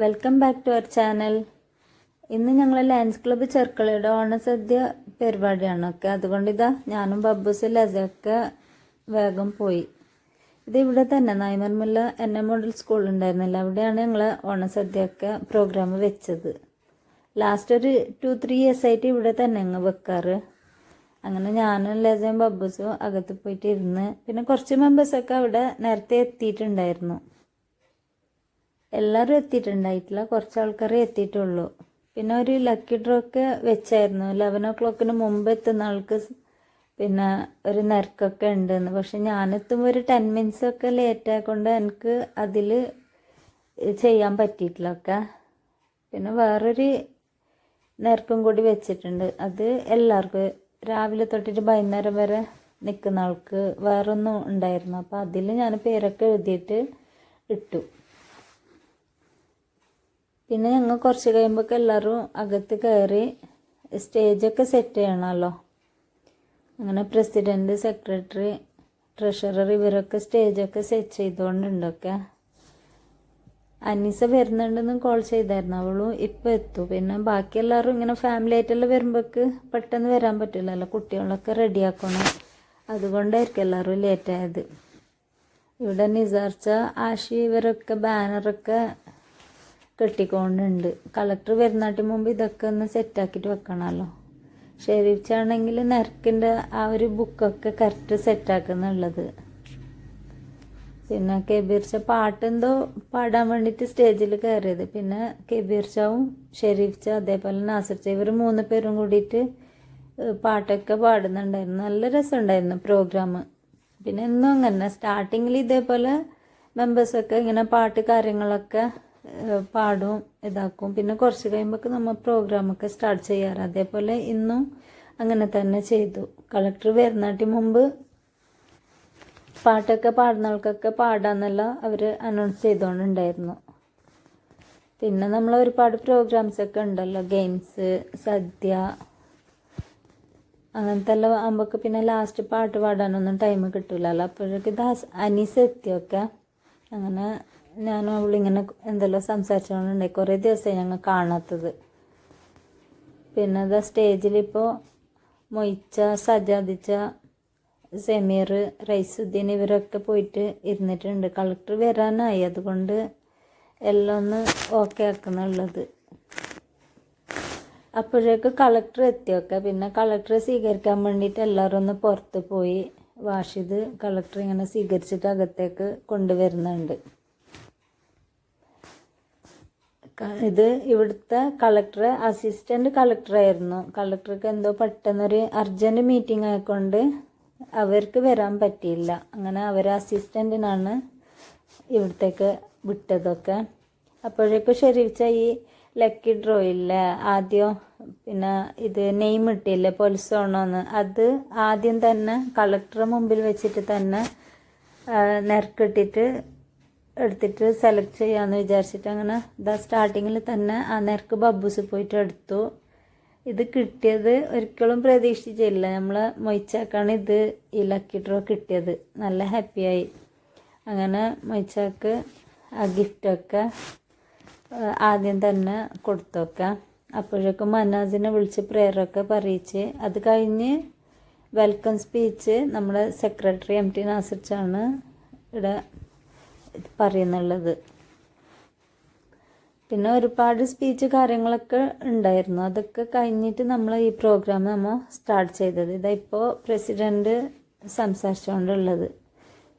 Welcome back to our channel. ഇന്ന് ഞങ്ങൾ lions club ചെർക്കളയുടെ ഓണസദ്യ പരിപാടിയാണ്. ഒക്കെ അതുകൊണ്ട് ഇതാ ഞാനും ബബ്ബൂസ് ലസൊക്കെ വേഗം പോയി. ഇത് ഇവിടെ തന്നെ നായ്മർമുല്ല എൻ എം മോഡൽ സ്കൂൾ ഉണ്ടായിരുന്നില്ല. അവിടെയാണ് ഞങ്ങൾ ഓണസദ്യയൊക്കെ പ്രോഗ്രാം വെച്ചത്. ലാസ്റ്റ് ഒരു ടു ത്രീ ഇയേഴ്സ് ആയിട്ട് ഇവിടെ തന്നെ അങ്ങ് വെക്കാറ്. അങ്ങനെ ഞാനും ലസയും ബബ്ബൂസും അകത്ത് പോയിട്ട് ഇരുന്ന് പിന്നെ കുറച്ച് മെമ്പേഴ്സൊക്കെ അവിടെ നേരത്തെ എത്തിയിട്ടുണ്ടായിരുന്നു. എല്ലാവരും എത്തിയിട്ടുണ്ടായിട്ടില്ല. കുറച്ച് ആൾക്കാരെ എത്തിയിട്ടുള്ളൂ. പിന്നെ ഒരു ലക്കി ഡ്രോ ഒക്കെ വെച്ചായിരുന്നു. ലെവൻ ഓ ക്ലോക്കിന് മുമ്പ് എത്തുന്ന ആൾക്ക് പിന്നെ ഒരു നിരക്കൊക്കെ ഉണ്ടെന്ന്. പക്ഷെ ഞാനെത്തുമ്പോൾ ഒരു ടെൻ മിനിറ്റ്സ് ഒക്കെ ലേറ്റ് ആയതുകൊണ്ട് എനിക്ക് അതിൽ ചെയ്യാൻ പറ്റിയിട്ടില്ല ഒക്കെ. പിന്നെ വേറൊരു നിരക്കും കൂടി വെച്ചിട്ടുണ്ട്. അത് എല്ലാവർക്കും രാവിലെ തൊട്ടിട്ട് വൈകുന്നേരം വരെ നിൽക്കുന്ന ആൾക്ക് വേറൊന്നും ഉണ്ടായിരുന്നു. അപ്പോൾ അതിൽ ഞാൻ പേരൊക്കെ എഴുതിയിട്ട് ഇട്ടു. പിന്നെ ഞങ്ങൾ കുറച്ച് കഴിയുമ്പോഴൊക്കെ എല്ലാവരും അകത്ത് കയറി സ്റ്റേജൊക്കെ സെറ്റ് ചെയ്യണമല്ലോ അങ്ങനെ പ്രസിഡന്റ് സെക്രട്ടറി ട്രഷറർ ഇവരൊക്കെ സ്റ്റേജൊക്കെ സെറ്റ് ചെയ്തുകൊണ്ടുണ്ടൊക്കെ അനീസ വരുന്നുണ്ടെന്ന് കോൾ ചെയ്തായിരുന്നു. അവളും ഇപ്പോൾ എത്തും. പിന്നെ ബാക്കി എല്ലാവരും ഇങ്ങനെ ഫാമിലി ആയിട്ടെല്ലാം വരുമ്പോഴേക്ക് പെട്ടെന്ന് വരാൻ പറ്റില്ലല്ലോ. കുട്ടികളൊക്കെ റെഡിയാക്കണം അതുകൊണ്ടായിരിക്കും എല്ലാവരും ലേറ്റായത് ഇവിടെ നിസാർച്ച ആഷി ഇവരൊക്കെ ബാനറൊക്കെ കെട്ടിക്കൊണ്ടുണ്ട്. കളക്ടർ വരുന്നാട്ടി മുമ്പ് ഇതൊക്കെ ഒന്ന് സെറ്റാക്കിയിട്ട് വെക്കണമല്ലോ ഷെരീഫാണെങ്കിൽ നിരക്കിന്റെ ആ ഒരു ബുക്കൊക്കെ കറക്റ്റ് സെറ്റാക്കുന്നുള്ളത് പിന്നെ കെബീർഷ പാട്ടെന്തോ പാടാൻ വേണ്ടിയിട്ട് സ്റ്റേജിൽ കയറിയത് പിന്നെ കെബീർഷാവും ഷെരീഫ്ച്ച അതേപോലെ നാസർ ഇവർ മൂന്ന് പേരും കൂടിയിട്ട് പാട്ടൊക്കെ പാടുന്നുണ്ടായിരുന്നു. നല്ല രസമുണ്ടായിരുന്നു പ്രോഗ്രാം പിന്നെ എന്നും അങ്ങനെ. സ്റ്റാർട്ടിങ്ങിൽ ഇതേപോലെ മെമ്പേഴ്സൊക്കെ ഇങ്ങനെ പാട്ട് കാര്യങ്ങളൊക്കെ പാടും ഇതാക്കും. പിന്നെ കുറച്ച് കഴിയുമ്പോൾ നമ്മൾ പ്രോഗ്രാമൊക്കെ സ്റ്റാർട്ട് ചെയ്യാറ്. അതേപോലെ ഇന്നും അങ്ങനെ തന്നെ ചെയ്തു. കളക്ടർ വരുന്നാട്ടി മുമ്പ് പാട്ടൊക്കെ പാടുന്ന ആൾക്കൊക്കെ പാടാന്നല്ല അവർ അനൗൺസ് ചെയ്തുകൊണ്ടുണ്ടായിരുന്നു പിന്നെ നമ്മൾ ഒരുപാട് പ്രോഗ്രാംസ് ഒക്കെ ഉണ്ടല്ലോ. ഗെയിംസ് സദ്യ അങ്ങനത്തെ എല്ലാം ആകുമ്പോൾ പിന്നെ ലാസ്റ്റ് പാട്ട് പാടാനൊന്നും ടൈം കിട്ടില്ലല്ലോ അപ്പോഴേക്കും ദാസ് അനീസ് എത്തിയൊക്കെ അങ്ങനെ ഞാനും അവളിങ്ങനെ എന്തെല്ലാം സംസാരിച്ചുകൊണ്ടുണ്ടായി കുറേ ദിവസമായി ഞങ്ങൾ കാണാത്തത്. പിന്നെ അത് സ്റ്റേജിലിപ്പോൾ മൊയ്ച്ച സജാദിച്ച സെമീർ റൈസുദ്ദീൻ ഇവരൊക്കെ പോയിട്ട് ഇരുന്നിട്ടുണ്ട്. കളക്ടർ വരാനായി. അതുകൊണ്ട് എല്ലാം ഒന്ന് ഓക്കെ ആക്കുന്നുള്ളത്. അപ്പോഴേക്ക് കളക്ടർ എത്തിയൊക്കെ പിന്നെ കളക്ടറെ സ്വീകരിക്കാൻ വേണ്ടിയിട്ട് എല്ലാവരും ഒന്ന് പുറത്ത് പോയി. വാഷിത് കളക്ടർ ഇങ്ങനെ സ്വീകരിച്ചിട്ട് അകത്തേക്ക് കൊണ്ടുവരുന്നുണ്ട് ക- ഇത് ഇവിടുത്തെ കളക്ടർ അസിസ്റ്റന്റ് കളക്ടറായിരുന്നു കളക്ടർക്ക് എന്തോ പെട്ടെന്നൊരു അർജന്റ് മീറ്റിംഗ് ആയിക്കൊണ്ട് അവർക്ക് വരാൻ പറ്റിയില്ല. അങ്ങനെ അവർ അസിസ്റ്റന്റിനാണ് ഇവിടത്തേക്ക് വിട്ടതൊക്കെ. അപ്പോഴേക്കും ഷെരീഫ്ച്ച ഈ ലക്കി ഡ്രോ ഇല്ല? ആദ്യം പിന്നെ ഇത് നെയിം ഇട്ടില്ലേ? പൊലിസോണോന്ന് അത് ആദ്യം തന്നെ കളക്ടറെ മുമ്പിൽ വെച്ചിട്ട് തന്നെ നിരക്കിട്ടിട്ട് എടുത്തിട്ട് സെലക്ട് ചെയ്യാമെന്ന് വിചാരിച്ചിട്ട് അങ്ങനെ ഇതാ സ്റ്റാർട്ടിങ്ങിൽ തന്നെ ആ നേർക്ക് ബബ്ബൂസ് പോയിട്ട് എടുത്തു. ഇത് കിട്ടിയത് ഒരിക്കലും പ്രതീക്ഷിച്ചില്ല. നമ്മൾ മൊയ്ച്ചാക്കാണ് ഇത് ഈ ലക്കി ഡ്രോ കിട്ടിയത്. നല്ല ഹാപ്പിയായി അങ്ങനെ മൊയ്ച്ചാക്ക് ആ ഗിഫ്റ്റൊക്കെ ആദ്യം തന്നെ കൊടുത്തൊക്കെ. അപ്പോഴേക്കും മനാസിനെ വിളിച്ച് പ്രേയറൊക്കെ പറയിച്ച്. അത് കഴിഞ്ഞ് വെൽക്കം സ്പീച്ച് നമ്മുടെ സെക്രട്ടറി എം ടി നാസിച്ചാണ് ഇവിടെ പറയുന്നുള്ളത്. പിന്നെ ഒരുപാട് സ്പീച്ച് കാര്യങ്ങളൊക്കെ ഉണ്ടായിരുന്നു. അതൊക്കെ കഴിഞ്ഞിട്ട് നമ്മൾ ഈ പ്രോഗ്രാം നമ്മൾ സ്റ്റാർട്ട് ചെയ്തത്. ഇതാ ഇപ്പോൾ പ്രസിഡന്റ് സംസാരിച്ചുകൊണ്ടുള്ളത്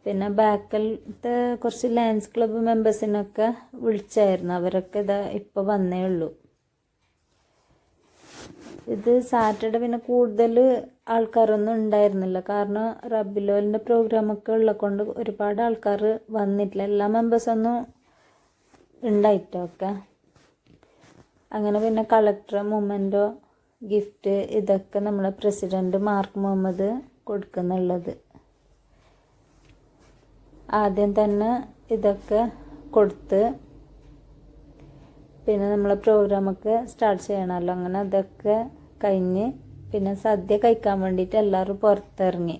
പിന്നെ ബാക്കിലത്തെ കുറച്ച് ലയൻസ് ക്ലബ്ബ് മെമ്പേഴ്സിനൊക്കെ വിളിച്ചായിരുന്നു. അവരൊക്കെ ഇതാ ഇപ്പോൾ വന്നേ ഉള്ളൂ. ഇത് സാറ്റർഡേ പിന്നെ കൂടുതൽ ആൾക്കാരൊന്നും ഉണ്ടായിരുന്നില്ല. കാരണം റബിലോലിന്റെ പ്രോഗ്രാമൊക്കെ ഉള്ള കൊണ്ട് ഒരുപാട് ആൾക്കാർ വന്നിട്ടില്ല. എല്ലാ മെമ്പേഴ്സൊന്നും ഉണ്ടായിട്ടൊക്കെ അങ്ങനെ പിന്നെ കളക്ടർ മൊമെന്റോ ഗിഫ്റ്റ് ഇതൊക്കെ നമ്മളെ പ്രസിഡന്റ് മാർക്ക് മുഹമ്മദ് കൊടുക്കുന്നുള്ളത്. ആദ്യം തന്നെ ഇതൊക്കെ കൊടുത്ത് പിന്നെ നമ്മളെ പ്രോഗ്രാമൊക്കെ സ്റ്റാർട്ട് ചെയ്യണമല്ലോ. അങ്ങനെ അതൊക്കെ കഴിഞ്ഞ് പിന്നെ സദ്യ കഴിക്കാൻ വേണ്ടിയിട്ട് എല്ലാവരും പുറത്തിറങ്ങി.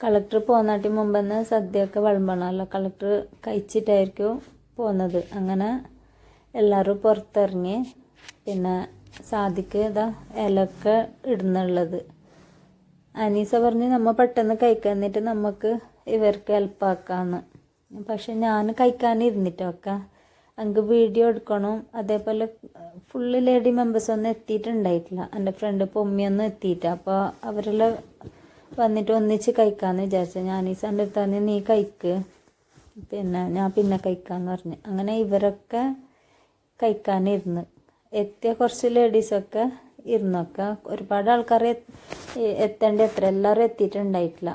കളക്ടർ പോന്നാട്ടി മുമ്പ് തന്നെ സദ്യയൊക്കെ വിളമ്പണമല്ലോ കളക്ടർ കഴിച്ചിട്ടായിരിക്കും പോന്നത് അങ്ങനെ എല്ലാവരും പുറത്തിറങ്ങി. പിന്നെ സാധിക്ക് ഇതാ ഇലൊക്കെ ഇടുന്നുള്ളത്. അനീസ പറഞ്ഞ് നമ്മൾ പെട്ടെന്ന് കഴിക്കാൻ എന്നിട്ട് നമുക്ക് ഇവർക്ക് ഹെൽപ്പാക്കാന്ന് പക്ഷെ ഞാൻ കഴിക്കാനിരുന്നിട്ടൊക്കെ എനിക്ക് വീഡിയോ എടുക്കണം. അതേപോലെ ഫുള്ള് ലേഡി മെമ്പേഴ്സ് ഒന്നും എത്തിയിട്ടുണ്ടായിട്ടില്ല. എന്റെ ഫ്രണ്ട് പൊമ്മിയൊന്നും എത്തിയിട്ട് അപ്പോൾ അവരെല്ലാം വന്നിട്ട് ഒന്നിച്ച് കഴിക്കാമെന്ന് വിചാരിച്ചു. ഞാൻ ഈ സന്റെ നീ കഴിക്ക്. പിന്നെ ഞാൻ പിന്നെ കഴിക്കാമെന്ന് പറഞ്ഞു. അങ്ങനെ ഇവരൊക്കെ കഴിക്കാനിരുന്ന്. എത്തിയ കുറച്ച് ലേഡീസൊക്കെ ഇരുന്നൊക്കെ ഒരുപാട് ആൾക്കാർ എത്തേണ്ട എത്ര എല്ലാവരും എത്തിയിട്ടുണ്ടായിട്ടില്ല.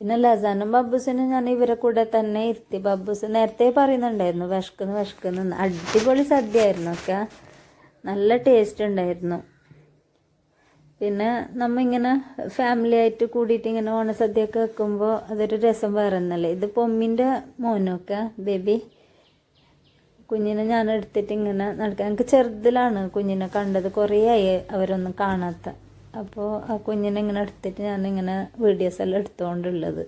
പിന്നെ ലസാനും ബബ്ബൂസിനും ഞാൻ ഇവരെ കൂടെ തന്നെ ഇരുത്തി. ബബ്ബൂസ് നേരത്തെ പറയുന്നുണ്ടായിരുന്നു വിശക്കുന്നു വിശക്കുന്നു അടിപൊളി സദ്യ ആയിരുന്നു ഒക്കെ നല്ല ടേസ്റ്റ് ഉണ്ടായിരുന്നു. പിന്നെ നമ്മ ഇങ്ങനെ ഫാമിലി ആയിട്ട് കൂടിയിട്ട് ഇങ്ങനെ ഓണസദ്യയൊക്കെ വെക്കുമ്പോൾ അതൊരു രസം വേറെ ഒന്നല്ലേ ഇത് പൊമ്മിന്റെ മോനൊക്കെ ബേബി. കുഞ്ഞിനെ ഞാൻ എടുത്തിട്ട് ഇങ്ങനെ നടക്കാൻ. എനിക്ക് ചെറുതിലാണ് കുഞ്ഞിനെ കണ്ടത്. കുറേ ആയി അവരൊന്നും കാണാത്ത. അപ്പോൾ ആ കുഞ്ഞിനെ ഇങ്ങനെ എടുത്തിട്ട് ഞാനിങ്ങനെ വീഡിയോസ് എല്ലാം എടുത്തുകൊണ്ടുള്ളത്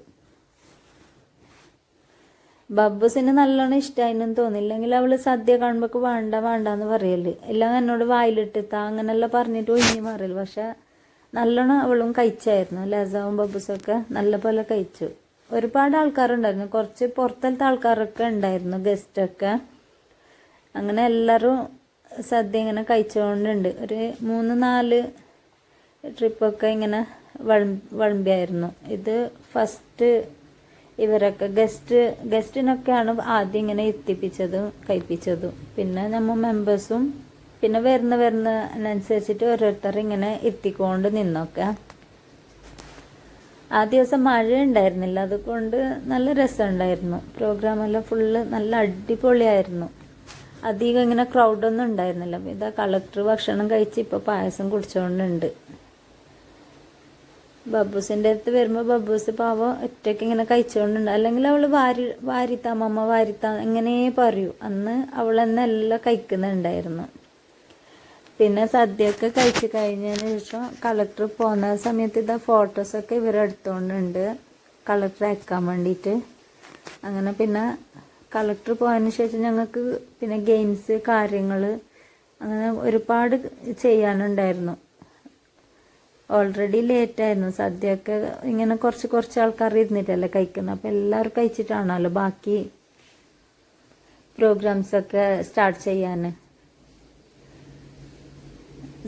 ബബ്ബസിന് നല്ലോണം ഇഷ്ടമായിന്നും തോന്നില്ലെങ്കിൽ അവൾ സദ്യ കാണുമ്പോൾ വേണ്ട വേണ്ട എന്ന് പറയൽ. എല്ലാം എന്നോട് വായിലിട്ടിത്താ അങ്ങനെല്ലാം പറഞ്ഞിട്ട് ഒഴിഞ്ഞു മാറൽ. പക്ഷെ നല്ലോണം അവളും കഴിച്ചായിരുന്നു. ലസാവും ബബ്ബസൊക്കെ നല്ല പോലെ കഴിച്ചു. ഒരുപാട് ആൾക്കാരുണ്ടായിരുന്നു. കുറച്ച് പുറത്തലത്തെ ആൾക്കാരൊക്കെ ഉണ്ടായിരുന്നു ഗസ്റ്റൊക്കെ. അങ്ങനെ എല്ലാവരും സദ്യ ഇങ്ങനെ കഴിച്ചുകൊണ്ടുണ്ട് ഒരു മൂന്ന് നാല് ട്രിപ്പൊക്കെ ഇങ്ങനെ വിളമ്പിയായിരുന്നു. ഇത് ഫസ്റ്റ് ഇവരൊക്കെ ഗസ്റ്റ് ഗസ്റ്റിനൊക്കെയാണ് ആദ്യം ഇങ്ങനെ എത്തിപ്പിച്ചതും കഴിപ്പിച്ചതും. പിന്നെ നമ്മൾ മെമ്പേഴ്സും പിന്നെ വരുന്ന വരുന്നതിനനുസരിച്ചിട്ട് ഓരോരുത്തർ ഇങ്ങനെ എത്തിക്കൊണ്ട് നിന്നൊക്കെ. ആ ദിവസം മഴ ഉണ്ടായിരുന്നില്ല അതുകൊണ്ട് നല്ല രസമുണ്ടായിരുന്നു. പ്രോഗ്രാമെല്ലാം ഫുള്ള് നല്ല അടിപൊളിയായിരുന്നു. അധികം ഇങ്ങനെ ക്രൗഡൊന്നും ഉണ്ടായിരുന്നില്ല. ഇതാ കളക്ടർ ഭക്ഷണം കഴിച്ച് ഇപ്പോൾ പായസം കുടിച്ചുകൊണ്ടുണ്ട് ബബ്ബൂസിന്റെ അടുത്ത് വരുമ്പോൾ ബബ്ബൂസ് പാവം ഒറ്റയ്ക്ക് ഇങ്ങനെ കഴിച്ചുകൊണ്ടുണ്ട് അല്ലെങ്കിൽ അവൾ വാരി വാരിത്താ അമ്മ വാരിത്താ ഇങ്ങനെ പറയൂ. അന്ന് അവൾ തന്നെ എല്ലാം കഴിക്കുന്നുണ്ടായിരുന്നു. പിന്നെ സദ്യയൊക്കെ കഴിച്ച് കഴിഞ്ഞതിന് ശേഷം കളക്ടർ പോകുന്ന സമയത്ത് ഇതാ ഫോട്ടോസൊക്കെ ഇവരെടുത്തുകൊണ്ടുണ്ട് കളക്ടർ അയക്കാൻ വേണ്ടിയിട്ട് അങ്ങനെ പിന്നെ കളക്ടർ പോയതിന് ശേഷം ഞങ്ങൾക്ക് പിന്നെ ഗെയിംസ് കാര്യങ്ങൾ അങ്ങനെ ഒരുപാട് ചെയ്യാനുണ്ടായിരുന്നു. ഓൾറെഡി ലേറ്റായിരുന്നു സദ്യയൊക്കെ ഇങ്ങനെ കുറച്ച് കുറച്ച് ആൾക്കാർ ഇരുന്നിട്ടല്ലേ കഴിക്കുന്നത്. അപ്പോൾ എല്ലാവരും കഴിച്ചിട്ടാണല്ലോ ബാക്കി പ്രോഗ്രാംസൊക്കെ സ്റ്റാർട്ട് ചെയ്യാൻ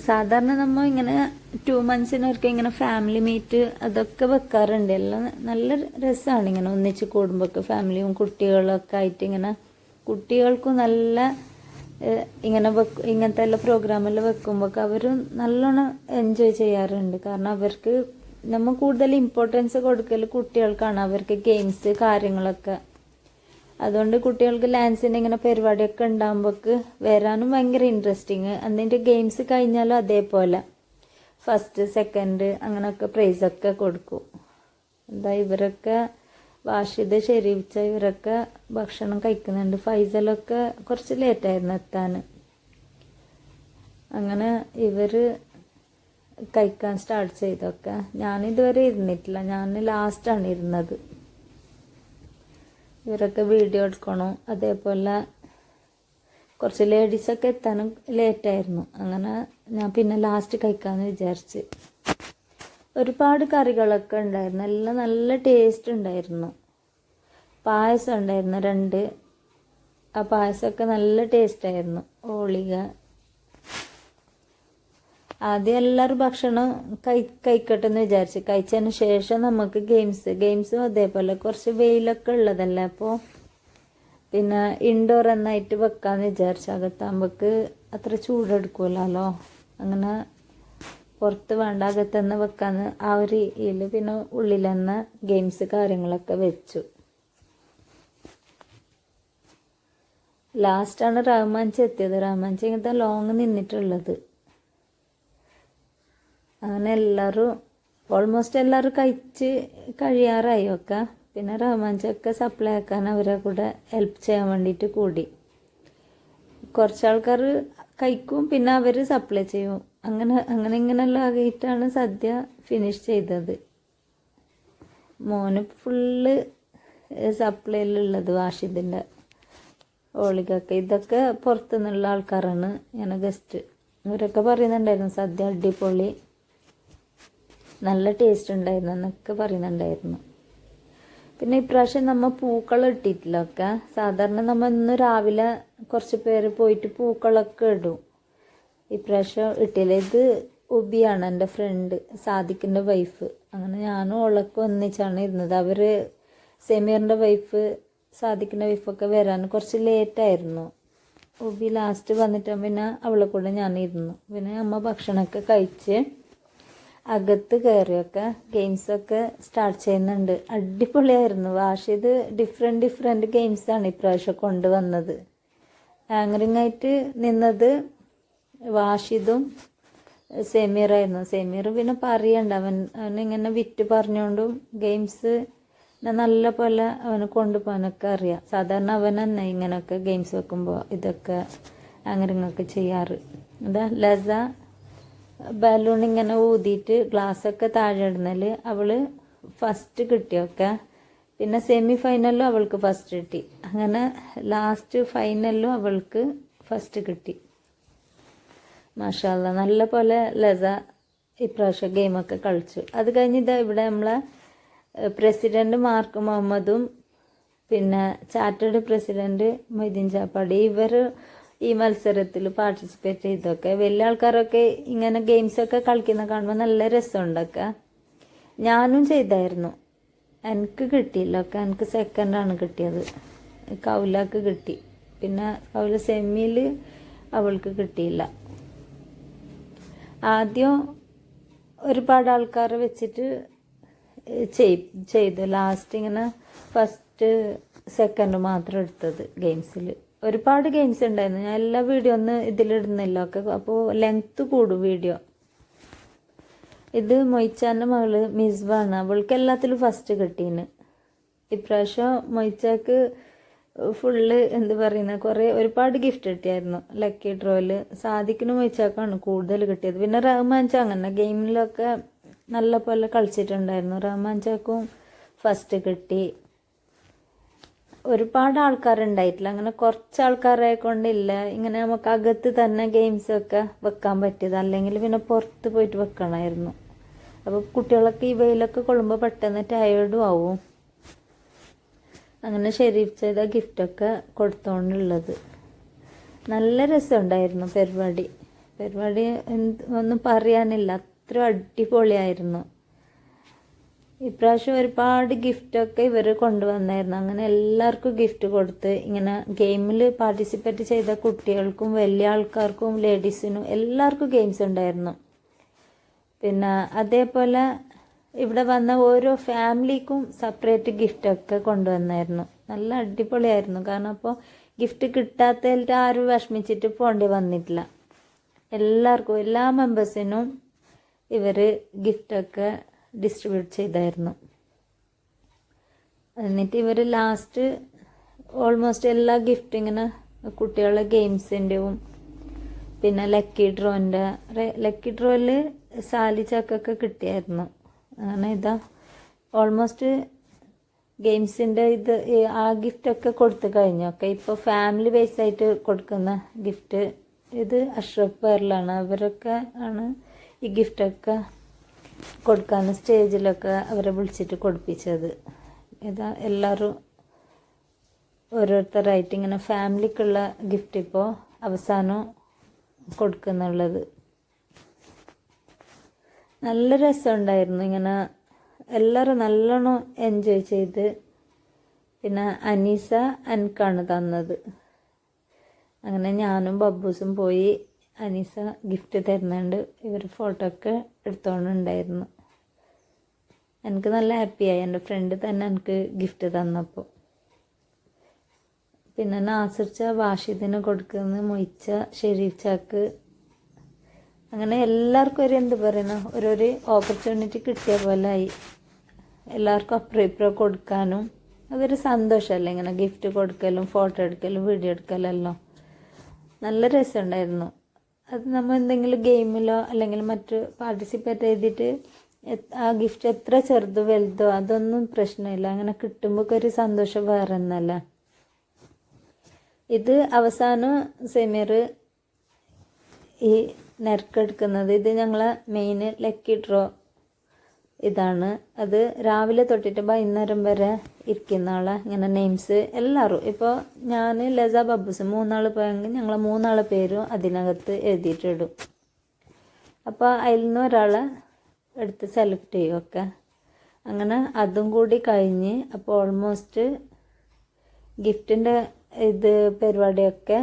സാധാരണ നമ്മൾ ഇങ്ങനെ ടു മന്ത്സിനൊക്കെ ഇങ്ങനെ ഫാമിലി മീറ്റ് അതൊക്കെ വെക്കാറുണ്ട്. എല്ലാം നല്ല രസമാണ് ഇങ്ങനെ ഒന്നിച്ച് കൂടുമ്പോഴൊക്കെ ഫാമിലിയും കുട്ടികളൊക്കെ ആയിട്ട് ഇങ്ങനെ കുട്ടികൾക്കും നല്ല ഇങ്ങനെ വെക്ക് ഇങ്ങനത്തെ എല്ലാ പ്രോഗ്രാമെല്ലാം വെക്കുമ്പോൾ അവരും നല്ലോണം എൻജോയ് ചെയ്യാറുണ്ട്. കാരണം അവർക്ക് നമ്മൾ കൂടുതൽ ഇമ്പോർട്ടൻസ് കൊടുക്കൽ കുട്ടികൾക്കാണ്. അവർക്ക് ഗെയിംസ് കാര്യങ്ങളൊക്കെ. അതുകൊണ്ട് കുട്ടികൾക്ക് ലാൻസിന്റെ ഇങ്ങനെ പരിപാടിയൊക്കെ ഉണ്ടാകുമ്പോൾക്ക് വരാനും ഭയങ്കര ഇൻട്രസ്റ്റിങ് അതിന്റെ ഗെയിംസ് കഴിഞ്ഞാലും അതേപോലെ. ഫസ്റ്റ് സെക്കൻഡ് അങ്ങനെയൊക്കെ പ്രൈസൊക്കെ കൊടുക്കും. എന്താ ഇവരൊക്കെ വാഷിത് ശരിവിച്ച ഇവരൊക്കെ ഭക്ഷണം കഴിക്കുന്നുണ്ട്. ഫൈസലൊക്കെ കുറച്ച് ലേറ്റായിരുന്നു എത്താൻ. അങ്ങനെ ഇവർ കഴിക്കാൻ സ്റ്റാർട്ട് ചെയ്തൊക്കെ. ഞാനിതുവരെ ഇരുന്നിട്ടില്ല. ഞാൻ ലാസ്റ്റാണ് ഇരുന്നത്. ഇവരൊക്കെ വീഡിയോ എടുക്കണം. അതേപോലെ കുറച്ച് ലേഡീസൊക്കെ എത്താനും ലേറ്റായിരുന്നു അങ്ങനെ ഞാൻ പിന്നെ ലാസ്റ്റ് കഴിക്കാമെന്ന് വിചാരിച്ച്. ഒരുപാട് കറികളൊക്കെ ഉണ്ടായിരുന്നു. എല്ലാം നല്ല ടേസ്റ്റ് ഉണ്ടായിരുന്നു. പായസം ഉണ്ടായിരുന്നു രണ്ട്. ആ പായസമൊക്കെ നല്ല ടേസ്റ്റായിരുന്നു ഓളിക. ആദ്യം എല്ലാവരും ഭക്ഷണം കൈ കഴിക്കട്ടെ എന്ന് വിചാരിച്ച്. കഴിച്ചതിന് ശേഷം നമുക്ക് ഗെയിംസ് ഗെയിംസും അതേപോലെ കുറച്ച് വെയിലൊക്കെ ഉള്ളതല്ലേ അപ്പോൾ പിന്നെ ഇൻഡോർ എന്നായിട്ട് വെക്കാമെന്ന് വിചാരിച്ചു. അകത്താകുമ്പോൾക്ക് അത്ര ചൂടെടുക്കുമല്ലോ അങ്ങനെ പുറത്ത് വേണ്ട അകത്തുനിന്ന് വെക്കാന്ന് ആ ഒരു ഇതിൽ പിന്നെ ഉള്ളിൽ തന്നെ ഗെയിംസ് കാര്യങ്ങളൊക്കെ വെച്ചു. ലാസ്റ്റാണ് റഹ്മാൻചി എത്തിയത്. റഹ്മാൻചി ഇങ്ങനത്തെ ലോങ് നിന്നിട്ടുള്ളത്. അങ്ങനെ എല്ലാവരും ഓൾമോസ്റ്റ് എല്ലാവരും കഴിച്ച് കഴിയാറായി ഒക്കെ. പിന്നെ റഹ്മാൻചൊക്കെ സപ്ലൈ ആക്കാൻ അവരെ കൂടെ ഹെൽപ്പ് ചെയ്യാൻ വേണ്ടിയിട്ട് കൂടി. കുറച്ച് ആൾക്കാർ കഴിക്കും. പിന്നെ അവർ സപ്ലൈ ചെയ്യും. അങ്ങനെ അങ്ങനെ ഇങ്ങനെയുള്ള ആകിയിട്ടാണ് സദ്യ ഫിനിഷ് ചെയ്തത്. മോന് ഫുള്ള് സപ്ലൈയിലുള്ളത് വാഷിദിന്റെ ഓളികൊക്കെ. ഇതൊക്കെ പുറത്തുനിന്നുള്ള ആൾക്കാരാണ്. ഞാൻ ഗസ്റ്റ് ഇവരൊക്കെ പറയുന്നുണ്ടായിരുന്നു സദ്യ അടിപൊളി. നല്ല ടേസ്റ്റ് ഉണ്ടായിരുന്നു എന്നൊക്കെ പറയുന്നുണ്ടായിരുന്നു. പിന്നെ ഇപ്രാവശ്യം നമ്മൾ പൂക്കൾ ഇട്ടിട്ടില്ല. ഒക്കെ സാധാരണ നമ്മൾ ഇന്ന് രാവിലെ കുറച്ച് പേര് പോയിട്ട് പൂക്കളൊക്കെ ഇടും. ഇപ്രാവശ്യം ഇട്ടില്ല. ഇത് ഉബിയാണ് എന്റെ ഫ്രണ്ട് സാദിഖിന്റെ വൈഫ് അങ്ങനെ ഞാനും ഓളൊക്കെ ഒന്നിച്ചാണ് ഇരുന്നത്. അവർ സെമീറിന്റെ വൈഫ് സാദിഖിന്റെ വൈഫൊക്കെ വരാൻ കുറച്ച് ലേറ്റായിരുന്നു ഉബി ലാസ്റ്റ് വന്നിട്ട് പിന്നെ അവളെ കൂടെ ഞാനിരുന്നു. പിന്നെ അമ്മ ഭക്ഷണമൊക്കെ കഴിച്ച് അകത്ത് കയറിയൊക്കെ ഗെയിംസൊക്കെ സ്റ്റാർട്ട് ചെയ്യുന്നുണ്ട്. അടിപൊളിയായിരുന്നു. വാഷിത് ഡിഫറെന്റ് ഡിഫറെന്റ് ഗെയിംസാണ് ഇപ്രാവശ്യം കൊണ്ടുവന്നത്. ആങ്കറിങ് ആയിട്ട് നിന്നത് വാഷിദും സെമീറായിരുന്നു സെമീർ പിന്നെ പറയണ്ട. അവൻ അവനിങ്ങനെ വിറ്റ് പറഞ്ഞുകൊണ്ടും ഗെയിംസ് നല്ല പോലെ അവന് കൊണ്ടുപോകാനൊക്കെ അറിയാം. സാധാരണ അവൻ തന്നെ ഇങ്ങനെയൊക്കെ ഗെയിംസ് വെക്കുമ്പോൾ ഇതൊക്കെ ആങ്കറിങ്ങൊക്കെ ചെയ്യാറ്. എന്താ? ലസ ബലൂൺ ഇങ്ങനെ ഊതിയിട്ട് ഗ്ലാസ്സൊക്കെ താഴെ ഇടുന്നതിൽ അവൾ ഫസ്റ്റ് കിട്ടിയൊക്കെ പിന്നെ സെമി ഫൈനലിലും അവൾക്ക് ഫസ്റ്റ് കിട്ടി. അങ്ങനെ ലാസ്റ്റ് ഫൈനലിലും അവൾക്ക് ഫസ്റ്റ് കിട്ടി. മാഷാല്ല നല്ല പോലെ ലത ഇപ്രാവശ്യം ഗെയിമൊക്കെ കളിച്ചു. അത് കഴിഞ്ഞ് ഇതാ ഇവിടെ നമ്മളെ പ്രസിഡന്റ് മാർക്ക് മുഹമ്മദും പിന്നെ ചാർട്ടേഡ് പ്രസിഡന്റ് മൊയ്തീൻ ചാപ്പാടി. ഇവർ ഈ മത്സരത്തിൽ പാർട്ടിസിപ്പേറ്റ് ചെയ്തൊക്കെ വലിയ ആൾക്കാരൊക്കെ ഇങ്ങനെ ഗെയിംസൊക്കെ കളിക്കുന്ന കാണുമ്പോൾ നല്ല രസമുണ്ടൊക്കെ. ഞാനും ചെയ്തായിരുന്നു. എനിക്ക് കിട്ടിയില്ല. ഒക്കെ എനിക്ക് സെക്കൻഡാണ് കിട്ടിയത്. കൗലാക്ക് കിട്ടി. പിന്നെ കൗല സെമിയിൽ അവൾക്ക് കിട്ടിയില്ല. ആദ്യം ഒരുപാട് ആൾക്കാരെ വെച്ചിട്ട് ചെയ് ചെയ്തു. ലാസ്റ്റ് ഇങ്ങനെ ഫസ്റ്റ് സെക്കൻഡ് മാത്രം എടുത്തത് ഗെയിംസിൽ ഒരുപാട് ഗെയിംസ് ഉണ്ടായിരുന്നു. ഞാൻ എല്ലാ വീഡിയോ ഒന്നും ഇതിലിടുന്നില്ല. ഒക്കെ അപ്പോൾ ലെങ്ത്ത് കൂടും വീഡിയോ ഇത് മൊയ്ച്ചാന്റെ മകൾ മിസ്ബാണ് അവൾക്ക് എല്ലാത്തിലും ഫസ്റ്റ് കിട്ടീന്. ഇപ്രാവശ്യം മൊയ്ച്ചാക്ക് ഫുള്ള് എന്ത് പറയുന്ന കുറേ ഒരുപാട് ഗിഫ്റ്റ് കിട്ടിയായിരുന്നു. ലക്കി ഡ്രോയിൽ സാദിക്കിന് മൊയ്ച്ചാക്കാണ് കൂടുതൽ കിട്ടിയത്. പിന്നെ റഹ്മാൻ ചാ അങ്ങനെ ഗെയിമിലൊക്കെ നല്ല പോലെ കളിച്ചിട്ടുണ്ടായിരുന്നു. റഹ്മാൻ ചാക്കും ഫസ്റ്റ് കിട്ടി. ഒരുപാട് ആൾക്കാരുണ്ടായിട്ടില്ല. അങ്ങനെ കുറച്ച് ആൾക്കാരെ കൊണ്ടില്ല. ഇങ്ങനെ നമുക്ക് അകത്ത് തന്നെ ഗെയിംസ് ഒക്കെ വെക്കാൻ പറ്റിയത്. അല്ലെങ്കിൽ പിന്നെ പുറത്ത് പോയിട്ട് വെക്കണമായിരുന്നു. അപ്പോൾ കുട്ടികളൊക്കെ ഈ വെയിലൊക്കെ കൊള്ളുമ്പോൾ പെട്ടെന്ന് ടയേർഡും ആവും. അങ്ങനെ ഷെരീഫ് ചെയ്ത ഗിഫ്റ്റൊക്കെ കൊടുത്തോണ്ടുള്ളത്. നല്ല രസമുണ്ടായിരുന്നു പരിപാടി. പരിപാടി എന്ത് ഒന്നും പറയാനില്ല. അത്ര അടിപൊളിയായിരുന്നു. ഇപ്രാവശ്യം ഒരുപാട് ഗിഫ്റ്റൊക്കെ ഇവർ കൊണ്ടുവന്നായിരുന്നു. അങ്ങനെ എല്ലാവർക്കും ഗിഫ്റ്റ് കൊടുത്ത് ഇങ്ങനെ ഗെയിമിൽ പാർട്ടിസിപ്പേറ്റ് ചെയ്ത കുട്ടികൾക്കും വലിയ ആൾക്കാർക്കും ലേഡീസിനും എല്ലാവർക്കും ഗെയിംസ് ഉണ്ടായിരുന്നു. പിന്നെ അതേപോലെ ഇവിടെ വന്ന ഓരോ ഫാമിലിക്കും സെപ്പറേറ്റ് ഗിഫ്റ്റൊക്കെ കൊണ്ടുവന്നായിരുന്നു. നല്ല അടിപൊളിയായിരുന്നു. കാരണം അപ്പോൾ ഗിഫ്റ്റ് കിട്ടാത്തതിൽ ആരും വിഷമിച്ചിട്ട് പോകേണ്ടി വന്നിട്ടില്ല. എല്ലാവർക്കും എല്ലാ മെമ്പേഴ്സിനും ഇവർ ഗിഫ്റ്റൊക്കെ ഡിസ്ട്രിബ്യൂട്ട് ചെയ്തായിരുന്നു. എന്നിട്ട് ഇവർ ലാസ്റ്റ് ഓൾമോസ്റ്റ് എല്ലാ ഗിഫ്റ്റ് ഇങ്ങനെ കുട്ടികളുടെ ഗെയിംസിന്റെയും പിന്നെ ലക്കി ഡ്രോന്റെ ലക്കി ഡ്രോയിൽ സാലി ചക്കൊക്കെ കിട്ടിയായിരുന്നു. അങ്ങനെ ഇതാ ഓൾമോസ്റ്റ് ഗെയിംസിന്റെ ഇത് ആ ഗിഫ്റ്റൊക്കെ കൊടുത്തു കഴിഞ്ഞു. ഒക്കെ ഇപ്പോൾ ഫാമിലി ബേസ് ആയിട്ട് കൊടുക്കുന്ന ഗിഫ്റ്റ് ഇത് അഷ്റഫ് പേരിലാണ്. അവരൊക്കെ ആണ് ഈ ഗിഫ്റ്റൊക്കെ കൊടുക്കാൻ സ്റ്റേജിലൊക്കെ അവരെ വിളിച്ചിട്ട് കൊടുപ്പിച്ചത്. ഇതാ എല്ലാവരും ഓരോരുത്തരായിട്ട് ഇങ്ങനെ ഫാമിലിക്കുള്ള ഗിഫ്റ്റ് ഇപ്പോൾ അവസാനം കൊടുക്കുന്നുള്ളത്. നല്ല രസമുണ്ടായിരുന്നു ഇങ്ങനെ എല്ലാവരും നല്ലോണം എൻജോയ് ചെയ്ത്. പിന്നെ അനീസ എനിക്കാണ് തന്നത്. അങ്ങനെ ഞാനും ബബ്ബൂസും പോയി അനീസ ഗിഫ്റ്റ് തരുന്നുണ്ട്. ഇവർ ഫോട്ടോ ഒക്കെ എടുത്തോണ്ടുണ്ടായിരുന്നു. എനിക്ക് നല്ല ഹാപ്പിയായി എന്റെ ഫ്രണ്ട് തന്നെ എനിക്ക് ഗിഫ്റ്റ് തന്നപ്പോൾ പിന്നെ നാസിർച്ച വാഷിദിന് കൊടുക്കുന്ന മൊയ്ച്ച ഷെരീഫ്ചാക്ക് അങ്ങനെ എല്ലാവർക്കും ഒരു എന്ത് പറയുന്ന ഓരോരു ഓപ്പർച്യൂണിറ്റി കിട്ടിയ പോലെ ആയി. എല്ലാവർക്കും അപ്പുറം ഇപ്പുറം കൊടുക്കാനും അതൊരു സന്തോഷമല്ലേ ഇങ്ങനെ ഗിഫ്റ്റ് കൊടുക്കലും ഫോട്ടോ എടുക്കലും വീഡിയോ എടുക്കലും എല്ലാം നല്ല രസമുണ്ടായിരുന്നു. അത് നമ്മൾ എന്തെങ്കിലും ഗെയിമിലോ അല്ലെങ്കിൽ മറ്റ് പാർട്ടിസിപ്പേറ്റ് ചെയ്തിട്ട് ആ ഗിഫ്റ്റ് എത്ര ചെറുതോ വലുതോ അതൊന്നും പ്രശ്നമില്ല. അങ്ങനെ കിട്ടുമ്പോൾ ഒരു സന്തോഷം വേറെ ഒന്നല്ല. ഇത് അവസാനം സെമിയർ ഈ നെരക്കെടുക്കുന്നത് ഇത് ഞങ്ങളെ മെയിൻ ലക്കി ഡ്രോ ഇതാണ്. അത് രാവിലെ തൊട്ടിട്ട് വൈകുന്നേരം വരെ ഇരിക്കുന്ന ആളെ. ഇങ്ങനെ നെയിംസ് എല്ലാവരും ഇപ്പോൾ ഞാൻ ലസ ബബ്ബൂസ് മൂന്നാൾ പോയെങ്കിൽ ഞങ്ങൾ മൂന്നാളെ പേരും അതിനകത്ത് എഴുതിയിട്ടിടും. അപ്പോൾ അതിൽ നിന്ന് ഒരാളെ എടുത്ത് സെലക്ട് ചെയ്യുമൊക്കെ അങ്ങനെ അതും കൂടി കഴിഞ്ഞ് അപ്പോൾ ഓൾമോസ്റ്റ് ഗിഫ്റ്റിന്റെ ഇത് പരിപാടിയൊക്കെ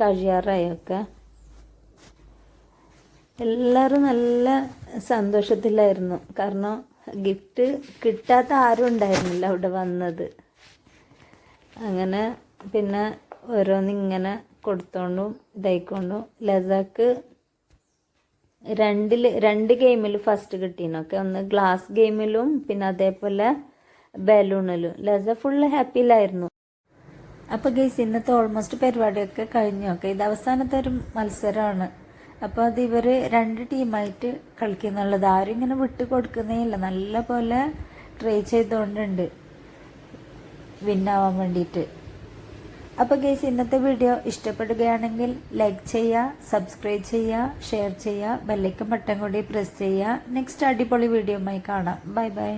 കഴിയാറായി ഒക്കെ. എല്ലാവരും നല്ല സന്തോഷത്തിലായിരുന്നു. കാരണം ഗിഫ്റ്റ് കിട്ടാത്ത ആരും ഉണ്ടായിരുന്നില്ല അവിടെ വന്നത്. അങ്ങനെ പിന്നെ ഓരോന്നിങ്ങനെ കൊടുത്തോണ്ടും ഇതായിക്കൊണ്ടും ലതാക്ക് രണ്ടിൽ രണ്ട് ഗെയിമിൽ ഫസ്റ്റ് കിട്ടീനൊക്കെ ഒന്ന് ഗ്ലാസ് ഗെയിമിലും പിന്നെ അതേപോലെ ബലൂണിലും ലസ ഫുള്ള് ഹാപ്പിയിലായിരുന്നു അപ്പോൾ ഗെയ്സ് ഇന്നത്തെ ഓൾമോസ്റ്റ് പരിപാടിയൊക്കെ കഴിഞ്ഞു. ഓക്കെ ഇത് അവസാനത്തെ ഒരു മത്സരമാണ്. അപ്പോൾ അത് ഇവർ രണ്ട് ടീമായിട്ട് കളിക്കുന്നുള്ളത് ആരും ഇങ്ങനെ വിട്ട് കൊടുക്കുന്നേ ഇല്ല. നല്ല പോലെ ട്രൈ ചെയ്തുകൊണ്ടുണ്ട് വിന്നാവാൻ വേണ്ടിയിട്ട്. അപ്പോൾ ഗേസ് ഇന്നത്തെ വീഡിയോ ഇഷ്ടപ്പെടുകയാണെങ്കിൽ ലൈക്ക് ചെയ്യുക സബ്സ്ക്രൈബ് ചെയ്യുക ഷെയർ ചെയ്യുക ബെല്ലൈക്കൻ ബട്ടൺ കൂടി പ്രസ് ചെയ്യുക. നെക്സ്റ്റ് അടിപൊളി വീഡിയോയുമായി കാണാം. Bye by